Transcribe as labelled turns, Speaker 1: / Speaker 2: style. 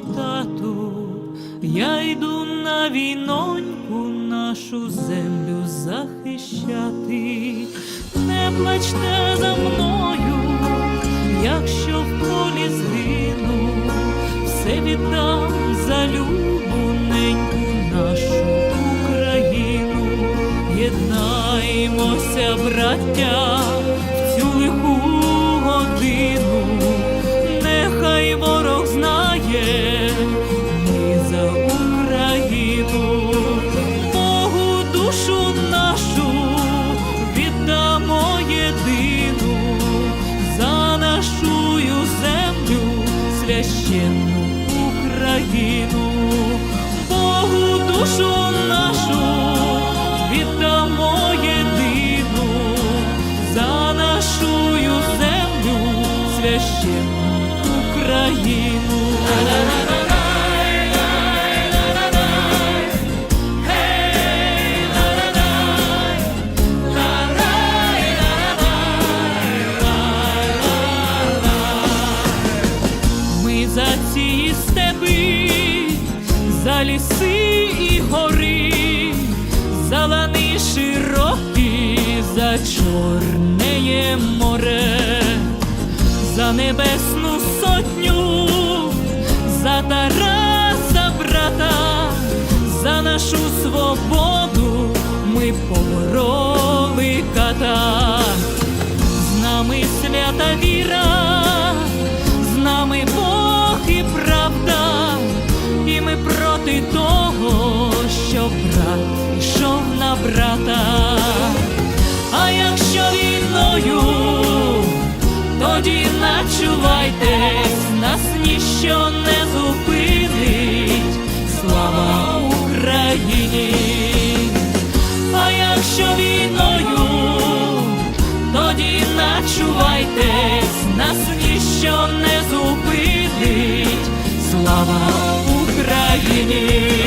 Speaker 1: тату, я йду на війноньку нашу землю захищати, не плачте за мною, якщо в полі згину, все віддам за любу неньку нашу Україну, єднаймося, браття, душу нашу віддамо єдину за нашую землю священну Україну. Ми за ці степи, за ліси небесну сотню, за Тараса брата, за нашу свободу ми побороли ката. З нами свята віра, з нами Бог і правда, і ми проти того, що брат начувайтесь, нас ніщо не зупинить. Слава Україні! А якщо війною, тоді начувайтесь, нас ніщо не зупинить. Слава Україні!